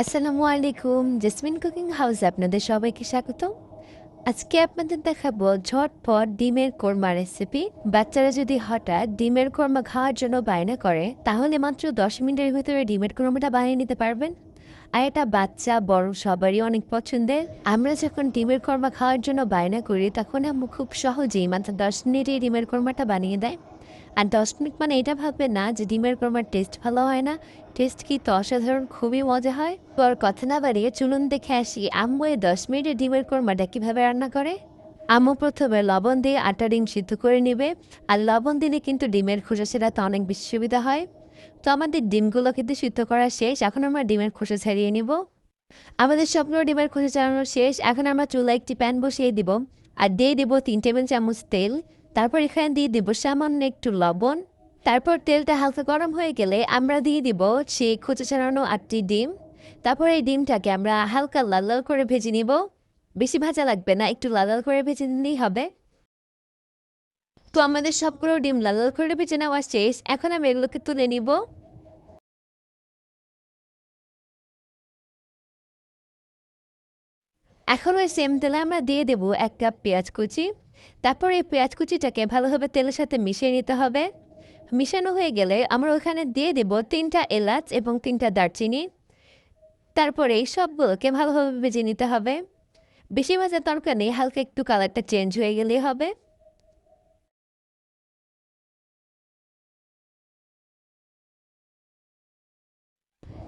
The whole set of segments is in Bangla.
আসসালামু আলাইকুম জেসমিন কুকিং হাউসে আপনাদের সবাইকে স্বাগত আজকে আপনাদের দেখাবো ঝটপট ডিমের কোরমা রেসিপি বাচ্চারা যদি হঠাৎ ডিমের কোরমা খাওয়ার জন্য বায়না করে, তাহলে মাত্র দশ মিনিটের ভিতরে ডিমের কোরমাটা বানিয়ে নিতে পারবেন। আর এটা বাচ্চা, বড়, সবারই অনেক পছন্দের। আমরা যখন ডিমের কোরমা খাওয়ার জন্য বায়না করি, তখন আম্মু খুব সহজেই মাত্র দশ মিনিটে ডিমের কোরমাটা বানিয়ে দেয়। আর দশ মিনিট মানে এটা ভাববে না যে ডিমের কোরমার টেস্ট ভালো হয় না। টেস্ট কি তো অসাধারণ, খুবই মজা হয়। আর কথা না বাড়িয়ে চুলুন দেখে আসি আম্মু এই দশ মিনিটে ডিমের কোরমাটা কীভাবে রান্না করে। আম্মু প্রথমে লবণ দিয়ে আটা ডিম সিদ্ধ করে নেবে। আর লবণ দিলে কিন্তু ডিমের খোসা সেরাতে অনেক বেশি সুবিধা হয়। তো আমাদের ডিমগুলো কিন্তু সিদ্ধ করা শেষ, এখন আমরা ডিমের খোসা ছাড়িয়ে নিব। আমাদের সবগুলো ডিমের খোসা ছাড়ানো শেষ, এখন আমরা চুলা একটি প্যান বসিয়ে দিব। আর দিয়ে দিব তিন টেবিল চামচ তেল। তারপর এখানে দিয়ে দিব সামান্য একটু লবণ। তারপর তেলটা হালকা গরম হয়ে গেলে আমরা দিয়ে দিব সে খুঁচে ছাড়ানো আটটি ডিম। তারপর এই ডিমটাকে আমরা হালকা লাল লাল করে ভেজে নিব। বেশি ভাজা লাগবে না, একটু লাল লাল করে ভেজে নিলেই হবে। তো আমাদের সবগুলো ডিম লাল লাল করে ভেজে নেওয়া শেষ। এখন আমি এগুলোকে তুলে নিব। এখন ওই সেম তেলে আমরা দিয়ে দেবো এক কাপ পেঁয়াজ কুচি। তারপর এই পেঁয়াজ কুচিটাকে ভালোভাবে তেলের সাথে মিশিয়ে নিতে হবে। মিশানো হয়ে গেলে আমরা ওখানে দিয়ে দেব তিনটা এলাচ এবং তিনটা দারচিনি। তারপরে এই সবগুলোকে ভালোভাবে ভেজে নিতে হবে। বেশি ভাজা তরকারি হালকা একটু কালারটা চেঞ্জ হয়ে গেলেই হবে।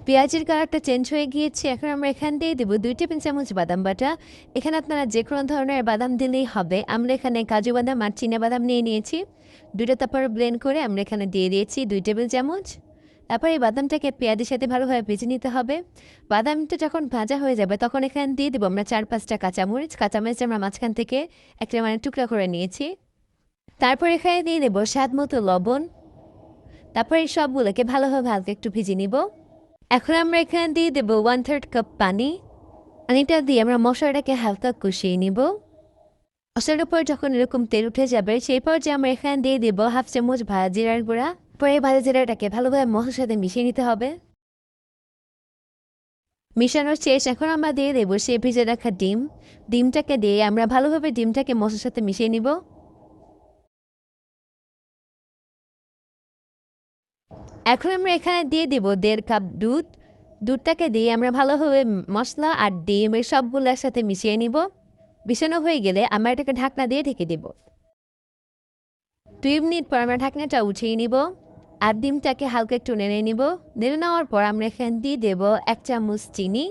পেঁয়াজের কালারটা চেঞ্জ হয়ে গিয়েছে। এখন আমরা এখান দিয়ে দেবো দুই টেবিল চামচ বাদাম বাটা। এখানে আপনারা যে কোনো ধরনের বাদাম দিলেই হবে। আমরা এখানে কাজু বাদাম আর চিনা বাদাম নিয়ে নিয়েছি। দুটো তারপর ব্লেন্ড করে আমরা এখানে দিয়ে দিয়েছি দুই টেবিল চামচ। তারপর এই বাদামটাকে পেঁয়াজের সাথে ভালোভাবে ভেজে নিতে হবে। বাদামটা যখন ভাজা হয়ে যাবে, তখন এখানে দিয়ে দেবো আমরা চার পাঁচটা কাঁচামরিচ। কাঁচামরিচ আমরা মাঝখান থেকে একটা মানে টুকরা করে নিয়েছি। তারপর এখানে দিয়ে দেবো স্বাদ মতো লবণ। তারপর এই সবগুলোকে ভালোভাবে হালকা একটু ভেজে নিব। এখন আমরা এখানে দিয়ে দেবো ওয়ান থার্ড কাপ পানি পানিটা দিয়ে আমরা মশলাটাকে হালকা কষিয়ে নিব। মশলার উপর যখন এরকম তেল উঠে যাবে, সেই পর্যায়ে আমরা এখানে দিয়ে দেব হাফ চামচ ভাজা জিরার গুঁড়া। পরে ভাজা জিরাটাকে ভালোভাবে মশলার সাথে মিশিয়ে নিতে হবে। মিশানোর শেষ, এখন আমরা দিয়ে দেবো সে ভিজে রাখা ডিম। ডিমটাকে দিয়ে আমরা ভালোভাবে ডিমটাকে মশলার সাথে মিশিয়ে নিব। এখন আমরা এখানে দিয়ে দিব দেড় কাপ দুধ। দুধটাকে দিয়ে আমরা ভালোভাবে মশলা আর ডিম এই সবগুলো একসাথে মিশিয়ে নিব। মিশানো হয়ে গেলে আমরা এটাকে ঢাকনা দিয়ে ঢেকে দেব। দুই মিনিট পর আমরা ঢাকনাটা উঠিয়ে নিব আর ডিমটাকে হালকা একটু নেড়ে নিব। নেড়ে নেওয়ার পর আমরা এখানে দিয়ে দেব এক চামচ চিনি।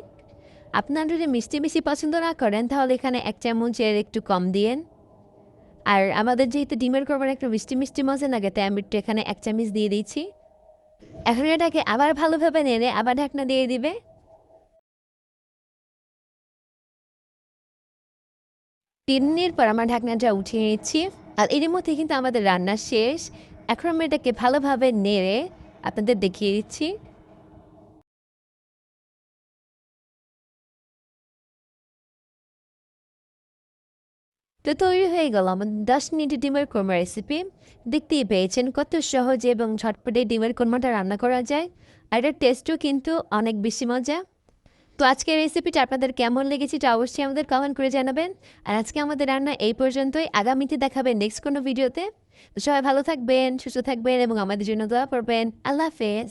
আপনারা যদি মিষ্টি বেশি পছন্দ না করেন, তাহলে এখানে এক চামচের একটু কম দিয়েন। আর আমাদের যেহেতু ডিমের করবার একটু মিষ্টি মিষ্টি মজা লাগে, তাই আমি একটু এখানে এক চামচ দিয়ে দিচ্ছি এখন এটাকে আবার ভালোভাবে নেড়ে আবার ঢাকনা দিয়ে দিবে। তিন মিনিট পর আমার ঢাকনাটা উঠিয়ে নিচ্ছি। আর এরই মধ্যে কিন্তু আমাদের রান্না শেষ। এখন আমি এটাকে ভালোভাবে নেড়ে আপনাদের দেখিয়ে দিচ্ছি। তো তৈরি হয়ে গেল আমাদের দশ মিনিট ডিমের কোরমা রেসিপি দেখতেই পেয়েছেন কত সহজে এবং ঝটপটে ডিমের কোরমাটা রান্না করা যায়। আর এটার টেস্টও কিন্তু অনেক বেশি মজা। তো আজকের রেসিপিটা আপনাদের কেমন লেগেছে এটা অবশ্যই আমাদের কমেন্ট করে জানাবেন। আর আজকে আমাদের রান্না এই পর্যন্তই। আগামীতে দেখাবেন নেক্সট কোনো ভিডিওতে সবাই ভালো থাকবেন, সুস্থ থাকবেন এবং আমাদের জন্য দোয়া করবেন। আল্লাহ হাফেজ।